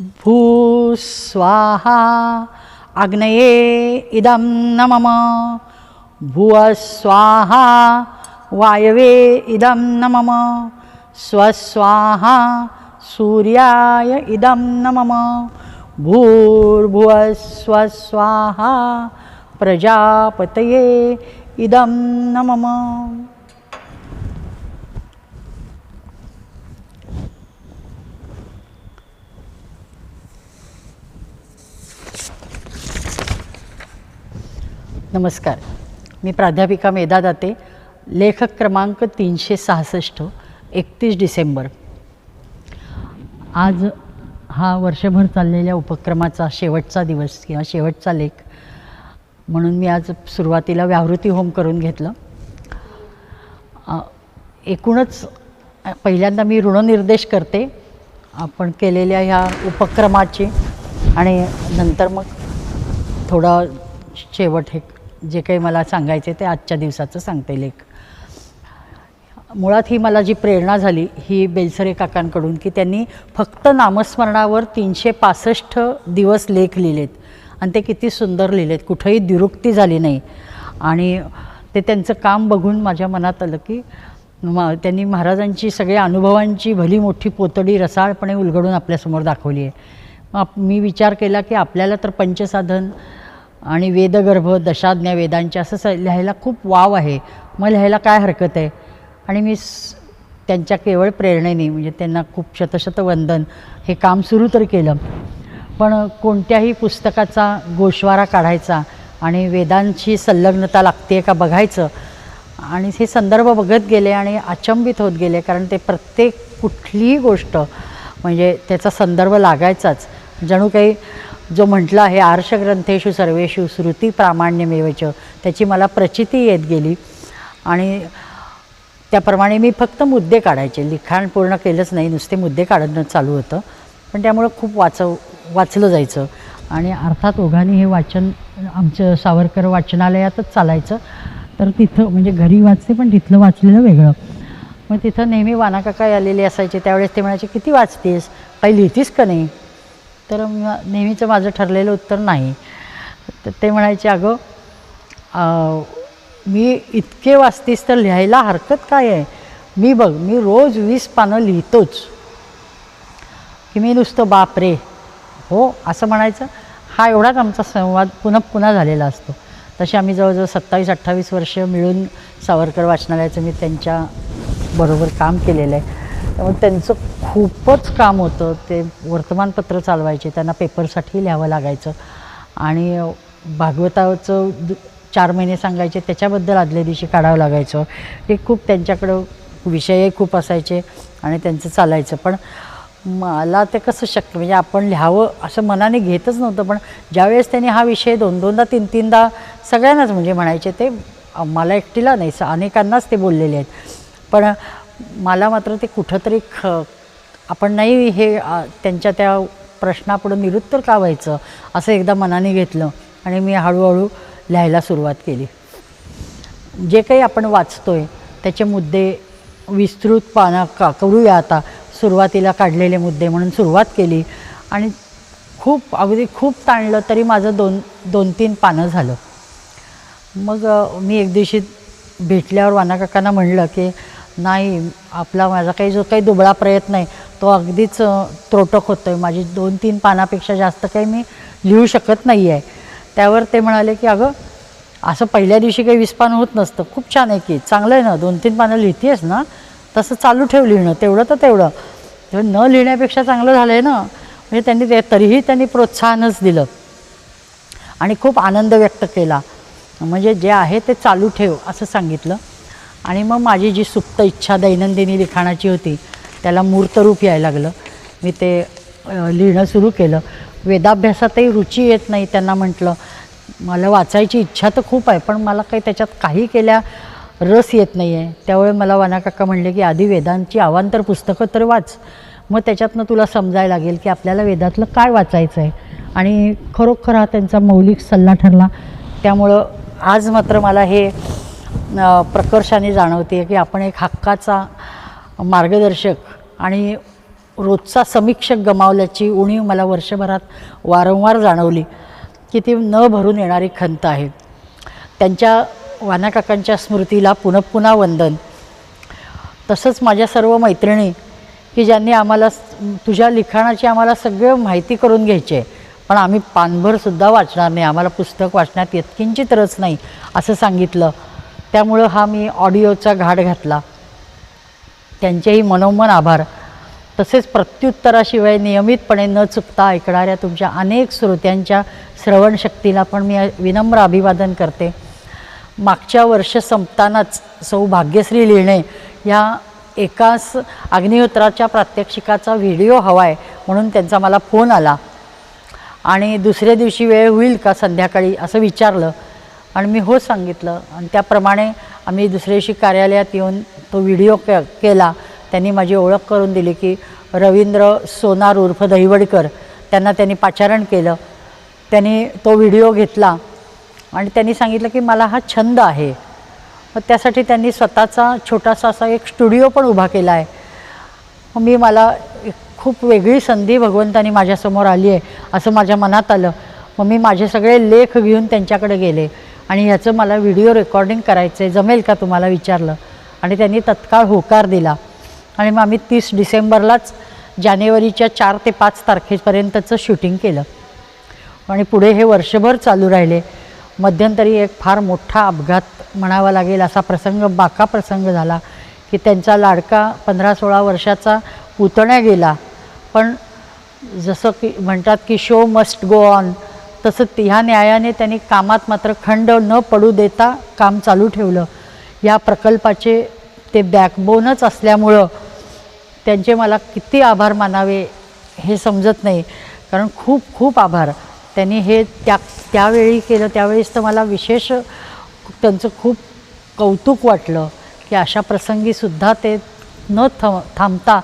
भू स्वाहा अग्नये इदं न मम भुवस्वाहा वायवे इदं न मम स्वस्वाहा सूर्याय इदं न मम भूर्भुवस्वस्वाहा प्रजापतये इदं न मम नमस्कार. मी प्राध्यापिका मेधा दाते लेखक क्रमांक तीनशे सहासष्ट एकतीस डिसेंबर. आज हा वर्षभर चाललेल्या उपक्रमाचा शेवटचा दिवस किंवा शेवटचा लेख म्हणून मी आज सुरुवातीला व्यावृत्ती होम करून घेतलं. एकूणच पहिल्यांदा मी ऋणनिर्देश करते. आपण केलेल्या ह्या उपक्रमाची आणि नंतर मग थोडा शेवट हे जे काही मला सांगायचे ते आजच्या दिवसाचं सांगते लेख. मुळात ही मला जी प्रेरणा झाली ही बेलसरे काकांकडून की त्यांनी फक्त नामस्मरणावर तीनशे पासष्ट दिवस लेख लिहिलेत. आणि ते किती सुंदर लिहिलेत कुठंही दुरुक्ती झाली नाही. आणि ते त्यांचं काम बघून माझ्या मनात आलं की म त्यांनी महाराजांची सगळ्या अनुभवांची भली मोठी पोतडी रसाळपणे उलगडून आपल्यासमोर दाखवली आहे. मग मी विचार केला की आपल्याला तर पंचसाधन आणि वेदगर्भ दशाज्ञा वेदांच्या असं स लिहायला खूप वाव आहे. मग लिहायला काय हरकत आहे? आणि मी त्यांच्या केवळ प्रेरणेने म्हणजे त्यांना खूप शतशत वंदन हे काम सुरू तर केलं. पण कोणत्याही पुस्तकाचा गोशवारा काढायचा आणि वेदांची संलग्नता लागते का बघायचं? आणि हे संदर्भ बघत गेले आणि अचंबित होत गेले कारण ते प्रत्येक कुठलीही गोष्ट म्हणजे त्याचा संदर्भ लागायचाच. जणू काही जो म्हटला आहे आर्षग्रंथेषु सर्वेषु श्रुती प्रामाण्यमेवच त्याची मला प्रचिती येत गेली. आणि त्याप्रमाणे मी फक्त मुद्दे काढायचे. लिखाण पूर्ण केलंच नाही नुसते मुद्दे काढणं चालू होतं. पण त्यामुळं खूप वाचव वाचलं जायचं. आणि अर्थात ओघाने हे वाचन आमचं सावरकर वाचनालयातच चालायचं. तर तिथं म्हणजे घरी वाचते पण तिथलं वाचलेलं वेगळं. मग तिथं नेहमी वानाकाकाई आलेले असायचे. त्यावेळेस ते म्हणायचे किती वाचतेस? काही लिहितीस का नाही? तर नेहमीचं माझं ठरलेलं उत्तर नाही. तर ते म्हणायचे अगं मी इतके वाचतीस तर लिहायला हरकत काय आहे? मी बघ मी रोज वीस पानं लिहितोच. की मी नुसतं बाप रे हो असं म्हणायचं. हा एवढाच आमचा संवाद पुन्हा पुन्हा झालेला असतो. तसे आम्ही जवळजवळ सत्तावीस अठ्ठावीस वर्ष मिळून सावरकर वाचनालयाचं मी त्यांच्या बरोबर काम केलेलं आहे. त्यामुळे त्यांचं खूपच काम होतं. ते वर्तमानपत्र चालवायचे त्यांना पेपरसाठी लिहावं लागायचं. आणि भागवताचं दु- चार महिने सांगायचे त्याच्याबद्दल आदल्या दिवशी काढावं लागायचं. ते खूप त्यांच्याकडं विषयही खूप असायचे आणि त्यांचं चालायचं. पण मला ते कसं शक्य म्हणजे आपण लिहावं असं मनाने घेतच नव्हतं. पण ज्यावेळेस त्यांनी हा विषय दोन दोनदा तीन तीनदा सगळ्यांनाच म्हणजे म्हणायचे ते मला एकटीला नाही स- अनेकांनाच ते बोललेले आहेत. पण मला मात्र ते कुठंतरी ख आपण नाही हे त्यांच्या त्या प्रश्नापुढं निरुत्तर का व्हायचं असं एकदा मनाने घेतलं आणि मी हळूहळू लिहायला सुरुवात केली. जे काही आपण वाचतो आहे त्याचे मुद्दे विस्तृत पाना का करूया आता. सुरुवातीला काढलेले मुद्दे म्हणून सुरुवात केली आणि खूप अगदी खूप ताणलं तरी माझं दोन दोन तीन पानं झालं. मग मी एक दिवशी भेटल्यावर वानाकाकांना म्हणलं की नाही आपला माझा काही जो काही दुबळा प्रयत्न आहे तो अगदीच त्रोटक होतो आहे माझी दोन तीन पानापेक्षा जास्त काही मी लिहू शकत नाही आहे त्यावर ते म्हणाले की अगं असं पहिल्या दिवशी काही वीस पानं होत नसतं. खूप छान आहे की. चांगलं आहे ना. दोन तीन पानं लिहितेस ना. तसं चालू ठेव लिहिणं. तेवढं तर तेवढं. तेव्हा न लिहिण्यापेक्षा चांगलं झालं आहे ना. म्हणजे त्यांनी ते तरीही त्यांनी प्रोत्साहनच दिलं. आणि खूप आनंद व्यक्त केला. म्हणजे जे आहे ते चालू ठेव असं सांगितलं. आणि मग माझी जी सुप्त इच्छा दैनंदिनी लिखाणाची होती त्याला मूर्तरूप यायला लागलं. मी ते लिहिणं सुरू केलं. वेदाभ्यासातही रुची येत नाही त्यांना म्हटलं. मला वाचायची इच्छा तर खूप आहे पण मला काही त्याच्यात काही केल्या रस येत नाही आहे त्यामुळे मला वानाकाका म्हणले की आधी वेदांची आवांतर पुस्तकं तर वाच. मग त्याच्यातनं तुला समजायला लागेल की आपल्याला वेदातलं काय वाचायचं आहे. आणि खरोखर हा त्यांचा मौलिक सल्ला ठरला. त्यामुळं आज मात्र मला हे प्रकर्षाने जाणवते की आपण एक हक्काचा मार्गदर्शक आणि रोजचा समीक्षक गमावल्याची उणीव मला वर्षभरात वारंवार जाणवली की ती न भरून येणारी खंत आहे. त्यांच्या वानाकाकांच्या स्मृतीला पुनपुन्हा वंदन. तसंच माझ्या सर्व मैत्रिणी की ज्यांनी आम्हाला तुझ्या लिखाणाची आम्हाला सगळं माहिती करून घ्यायची आहे पण आम्ही पानभरसुद्धा वाचणार नाही. आम्हाला पुस्तक वाचण्यात यत्किंचित रस नाही असं सांगितलं. त्यामुळं हा मी ऑडिओचा घाट घातला. त्यांचेही मनोमन आभार. तसेच प्रत्युत्तराशिवाय नियमितपणे न चुकता ऐकणाऱ्या तुमच्या अनेक श्रोत्यांच्या श्रवणशक्तीला पण मी विनम्र अभिवादन करते. मागच्या वर्ष संपतानाच सौभाग्यश्री लिहिणे या एकाच अग्निहोत्राच्या प्रात्यक्षिकाचा व्हिडिओ हवा आहे म्हणून त्यांचा मला फोन आला. आणि दुसऱ्या दिवशी वेळ होईल का संध्याकाळी असं विचारलं. आणि मी हो सांगितलं. आणि त्याप्रमाणे आम्ही दुसऱ्याशी कार्यालयात येऊन तो व्हिडिओ के केला. त्यांनी माझी ओळख करून दिली की रवींद्र सोनार उर्फ दहिवडकर त्यांना त्यांनी पाचारण केलं. त्यांनी तो व्हिडिओ घेतला. आणि त्यांनी सांगितलं की मला हा छंद आहे. मग त्यासाठी त्यांनी स्वतःचा छोटासा असा एक स्टुडिओ पण उभा केला आहे. मग मी मला एक खूप वेगळी संधी भगवंतानी माझ्यासमोर आली आहे असं माझ्या मनात आलं. मग मी माझे सगळे लेख घेऊन त्यांच्याकडे गेले. आणि ह्याचं मला व्हिडिओ रेकॉर्डिंग करायचं आहे जमेल का तुम्हाला विचारलं? आणि त्यांनी तत्काळ होकार दिला. आणि मग आम्ही तीस डिसेंबरलाच जानेवारीच्या चार ते पाच तारखेपर्यंतचं शूटिंग केलं. आणि पुढे हे वर्षभर चालू राहिले. मध्यंतरी एक फार मोठा अपघात म्हणावा लागेल असा प्रसंग बाका प्रसंग झाला की त्यांचा लाडका पंधरा सोळा वर्षाचा पुतण्या गेला. पण जसं की म्हणतात की शो मस्ट गो ऑन तसं ते- ह्या न्यायाने त्यांनी कामात मात्र खंड न पडू देता काम चालू ठेवलं. या प्रकल्पाचे ते बॅकबोनच असल्यामुळं त्यांचे मला किती आभार मानावे हे समजत नाही. कारण खूप खूप आभार. त्यांनी हे त्या त्यावेळी केलं त्यावेळेस तर मला विशेष त्यांचं खूप कौतुक वाटलं की अशा प्रसंगीसुद्धा ते न थ थांबता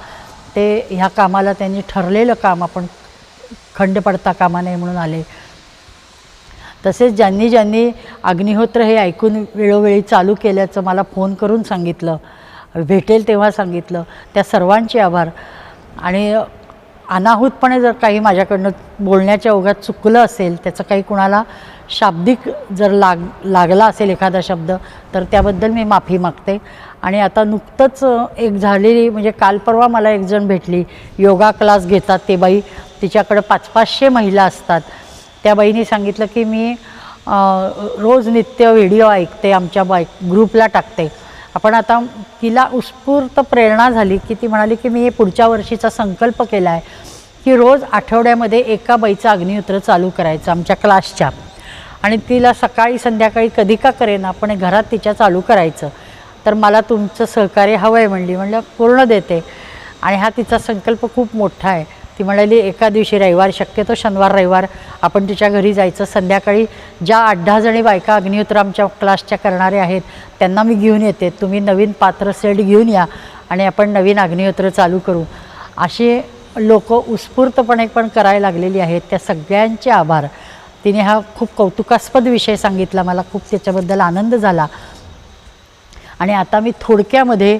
ते ह्या कामाला त्यांनी ठरलेलं काम आपण खंड पडता कामा नये म्हणून आले. तसेच ज्यांनी ज्यांनी अग्निहोत्र हे ऐकून वेळोवेळी चालू केल्याचं मला फोन करून सांगितलं भेटेल तेव्हा सांगितलं त्या सर्वांचे आभार. आणि अनाहूतपणे जर काही माझ्याकडनं बोलण्याच्या ओघात चुकलं असेल त्याचं काही कुणाला शाब्दिक जर लाग लागला असेल एखादा शब्द तर त्याबद्दल मी माफी मागते. आणि आता नुकतंच एक झालेली म्हणजे काल परवा मला एक जण भेटली योगा क्लास घेतात ते बाई तिच्याकडं पाच पाचशे महिला असतात. त्या बाईने सांगितलं की मी रोज नित्य व्हिडिओ ऐकते आमच्या बाईक ग्रुपला टाकते. आपण आता तिला उत्स्फूर्त प्रेरणा झाली की ती म्हणाली की मी पुढच्या वर्षीचा संकल्प केला आहे की रोज आठवड्यामध्ये एका बाईचं अग्निहोत्र चालू करायचं आमच्या क्लासच्या. आणि तिला सकाळी संध्याकाळी कधी का करेना पण घरात तिच्या चालू करायचं. तर मला तुमचं सहकार्य हवं आहे म्हणली. म्हणलं पूर्ण देते. आणि हा तिचा संकल्प खूप मोठा आहे. ती म्हणाली एका दिवशी रविवार शक्यतो शनिवार रविवार आपण तिच्या घरी जायचं. संध्याकाळी ज्या आठ दहा जणी बायका अग्निहोत्र आमच्या क्लासच्या करणाऱ्या आहेत त्यांना मी घेऊन येते. तुम्ही नवीन पात्र सेट घेऊन या आणि आपण नवीन अग्निहोत्र चालू करू. असे लोक उत्स्फूर्तपणे पण करायला लागलेली आहेत. त्या सगळ्यांचे आभार. तिने हा खूप कौतुकास्पद विषय सांगितला. मला खूप त्याच्याबद्दल आनंद झाला. आणि आता मी थोडक्यामध्ये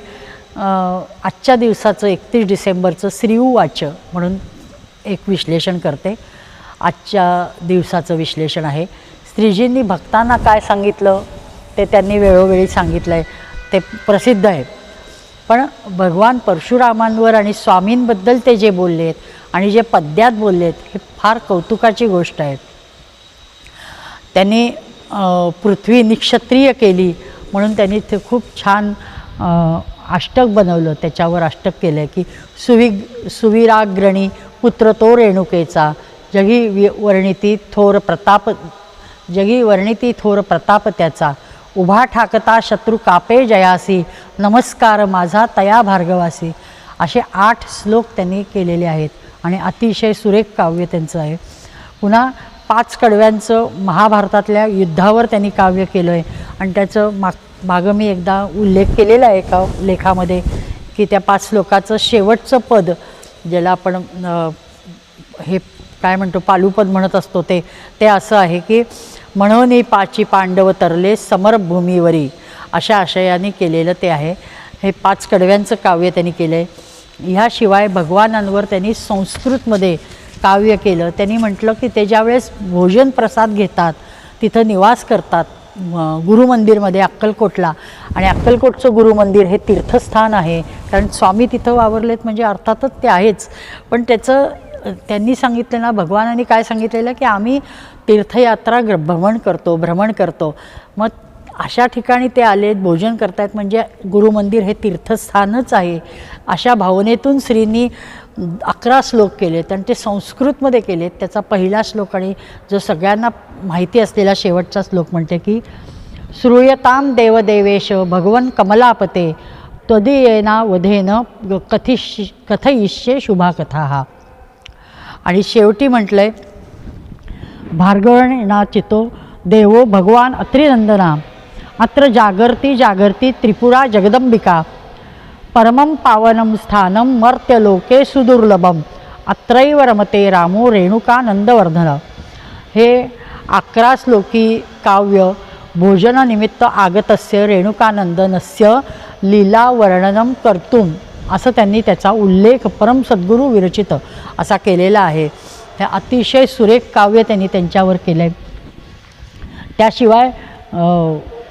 आजच्या दिवसाचं एकतीस डिसेंबरचं श्रीऊ वाच म्हणून एक विश्लेषण करते. आजच्या दिवसाचं विश्लेषण आहे. स्त्रीजींनी भक्तांना काय सांगितलं? ते त्यांनी वेळोवेळी सांगितलं आहे ते प्रसिद्ध आहे पण भगवान परशुरामांवर आणि स्वामींबद्दल ते जे बोलले आहेत आणि जे पद्यात बोलले आहेत हे फार कौतुकाची गोष्ट आहे. त्यांनी पृथ्वी निक्षत्रिय केली म्हणून त्यांनी ते खूप छान अष्टक बनवलं त्याच्यावर अष्टक केलं आहे की सुवि सुविराग्रणी पुत्र तो रेणुकेचा जगी वि वर्णिती थोर प्रताप जगी वर्णिती थोर प्रताप त्याचा. उभा ठाकता शत्रू कापे जयासी नमस्कार माझा तया भार्गवासी. असे आठ श्लोक त्यांनी केलेले आहेत आणि अतिशय सुरेख काव्य त्यांचं आहे. पुन्हा पाच कडव्यांचं महाभारतातल्या युद्धावर त्यांनी काव्य केलं आहे आणि त्याचं माग मागं मी एकदा उल्लेख केलेला आहे एका लेखामध्ये की त्या पाच श्लोकाचं शेवटचं पद ज्याला आपण हे काय म्हणतो पालुपद म्हणत असतो ते ते असं आहे की म्हणून पाची पांडव तरले समरभूमीवरी अशा आशयाने केलेलं ते आहे. हे पाच कडव्यांचं काव्य त्यांनी केलं आहे ह्याशिवाय भगवानांवर त्यांनी संस्कृतमध्ये काव्य केलं. त्यांनी म्हटलं की ते ज्यावेळेस भोजन प्रसाद घेतात तिथं निवास करतात. गुरु गुरुमंदिरमध्ये अक्कलकोटला. आणि अक्कलकोटचं गुरुमंदिर हे तीर्थस्थान आहे. कारण स्वामी तिथं वावरलेत म्हणजे अर्थातच ते आहेच. पण त्याचं त्यांनी सांगितलं ना भगवानांनी काय सांगितलेलं की आम्ही तीर्थयात्रा ग्र भ्रमण करतो भ्रमण करतो. मग अशा ठिकाणी ते आलेत भोजन करतायत म्हणजे गुरुमंदिर हे तीर्थस्थानच आहे. अशा भावनेतून श्रींनी अकरा श्लोक केलेत आणि ते संस्कृतमध्ये केलेत. त्याचा पहिला श्लोक आणि जो सगळ्यांना माहिती असलेला शेवटचा श्लोक म्हणते की श्रूयताम देवदेवेश भगवन कमलापते त्वदीयेना वधेन ग- कथिश कथयिष्ये शुभा कथा हा आणि शेवटी म्हटलंय भार्गवणा चितो देवो भगवान अत्रिनंदना अत्र जागर्ती जागर्ती त्रिपुरा जगदंबिका परमं पावनं स्थानं मर्त्यलोके सुदुर्लभम अत्रैव रमते रामो रेणुकानंदवर्धन हे अकरा श्लोकी काव्य भोजननिमित्त आगतस्य रेणुकानंदनस्य लीलावर्णनं कर्तुम। असं त्यांनी त्याचा उल्लेख परम सद्गुरु विरचित असा केलेला आहे। हे अतिशय सुरेख काव्य त्यांनी त्यांच्यावर केलं आहे त्याशिवाय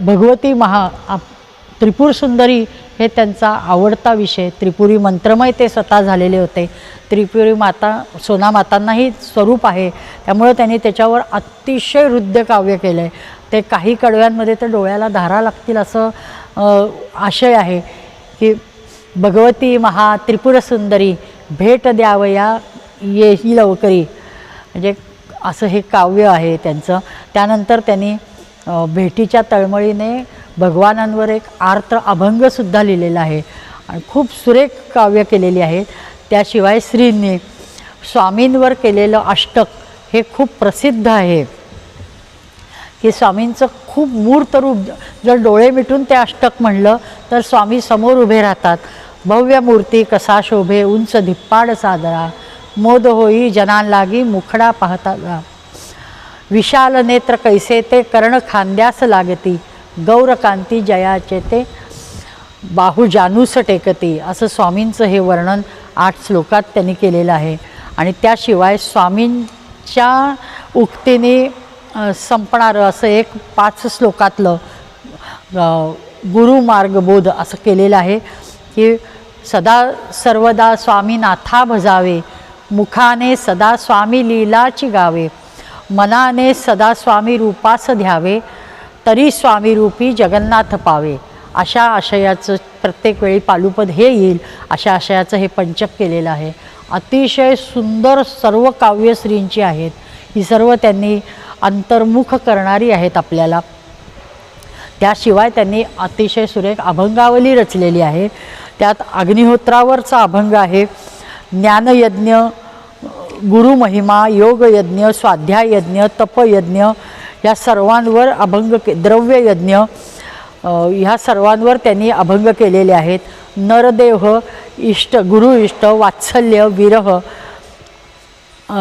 भगवती महा त्रिपुरसुंदरी त्रिपुर सुंदरी हे त्यांचा आवडता विषय. त्रिपुरी मंत्रमय ते स्वतः झालेले होते. त्रिपुरी माता सोना मातांनाही स्वरूप आहे. त्यामुळं त्यांनी त्याच्यावर अतिशय हृद्य काव्य केलं आहे ते काही कडव्यांमध्ये तर डोळ्याला धारा लागतील असं आशय आहे की भगवती महा त्रिपुर सुंदरी भेट द्यावया येही लवकरी. म्हणजे असं हे काव्य आहे त्यांचं. त्यानंतर त्यांनी भेटीच्या तळमळीने भगवानांवर एक आर्त्र अभंगसुद्धा लिहिलेला आहे. आणि खूप सुरेख काव्य केलेली आहेत त्याशिवाय श्रींनी स्वामींवर केलेलं अष्टक हे खूप प्रसिद्ध आहे. की स्वामींचं खूप मूर्त रूप जर डोळे मिटून ते अष्टक म्हणलं तर स्वामी समोर उभे राहतात. भव्य मूर्ती कसा शोभे उंच धिप्पाड सादरा. मोद होई जनान लागी मुखडा पाहता विशाल नेत्र कैसे ते कर्ण खांद्यास लागती. गौरकांती जयाचे ते बाहू जानूस टेकती असं स्वामींचं हे वर्णन आठ श्लोकात त्यांनी केलेलं आहे. आणि त्याशिवाय स्वामींच्या उक्तीने संपणारं असं एक पाच श्लोकातलं गुरुमार्गबोध असं केलेलं आहे की सदा सर्वदा स्वामी नाथा भजावे मुखाने सदा स्वामी लीलाची गावे मनाने सदा स्वामी रूपास ध्यावे तरी स्वामीरूपी जगन्नाथ पावे. अशा आशयाचं प्रत्येक वेळी पालुपद हे येईल अशा आशयाचं हे पंचक केलेलं आहे. अतिशय सुंदर सर्व काव्यश्रींची आहेत. ही सर्व त्यांनी अंतर्मुख करणारी आहेत आपल्याला. त्याशिवाय त्यांनी अतिशय सुरेख अभंगावली रचलेली आहे. त्यात अग्निहोत्रावरचा अभंग आहे. ज्ञानयज्ञ गुरुमहिमा योगयज्ञ स्वाध्याययज्ञ तपयज्ञ या सर्वांवर अभंग के द्रव्य यज्ञ ह्या सर्वांवर त्यांनी अभंग केलेले आहेत. नरदेह इष्ट गुरु इष्ट वात्सल्य विरह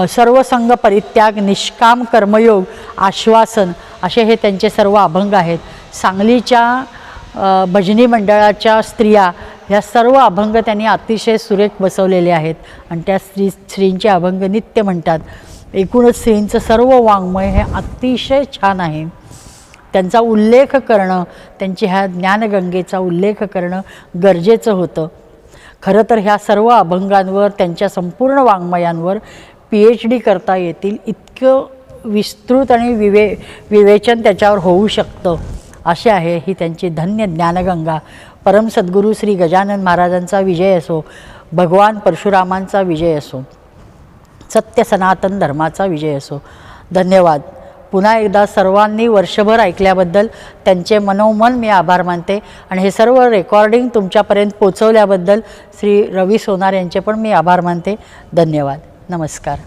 सर्वसंग परित्याग निष्काम कर्मयोग आश्वासन असे हे त्यांचे सर्व अभंग आहेत. सांगलीच्या भजनी मंडळाच्या स्त्रिया ह्या सर्व अभंग त्यांनी अतिशय सुरेख बसवलेले आहेत. आणि त्या स्त्री स्त्रींचे अभंग नित्य म्हणतात. एकूणच सिंहचं सर्व वाङ्मय हे अतिशय छान आहे. त्यांचा उल्लेख करणं त्यांची ह्या ज्ञानगंगेचा उल्लेख करणं गरजेचं होतं. खरं तर ह्या सर्व अभंगांवर त्यांच्या संपूर्ण वाङ्मयांवर पी एच डी करता येतील इतकं विस्तृत आणि विवे विवेचन त्याच्यावर होऊ शकतं असे आहे ही त्यांची धन्य ज्ञानगंगा. परम सद्गुरू श्री गजानन महाराजांचा विजय असो भगवान परशुरामांचा विजय असो. सत्य सनातन धर्माचा विजय असो. धन्यवाद. पुन्हा एकदा सर्वांनी वर्षभर ऐकल्याबद्दल त्यांचे मनोमन मी आभार मानते. आणि हे सर्व रेकॉर्डिंग तुमच्यापर्यंत पोचवल्याबद्दल श्री रवी सोनार यांचे पण मी आभार मानते. धन्यवाद. नमस्कार.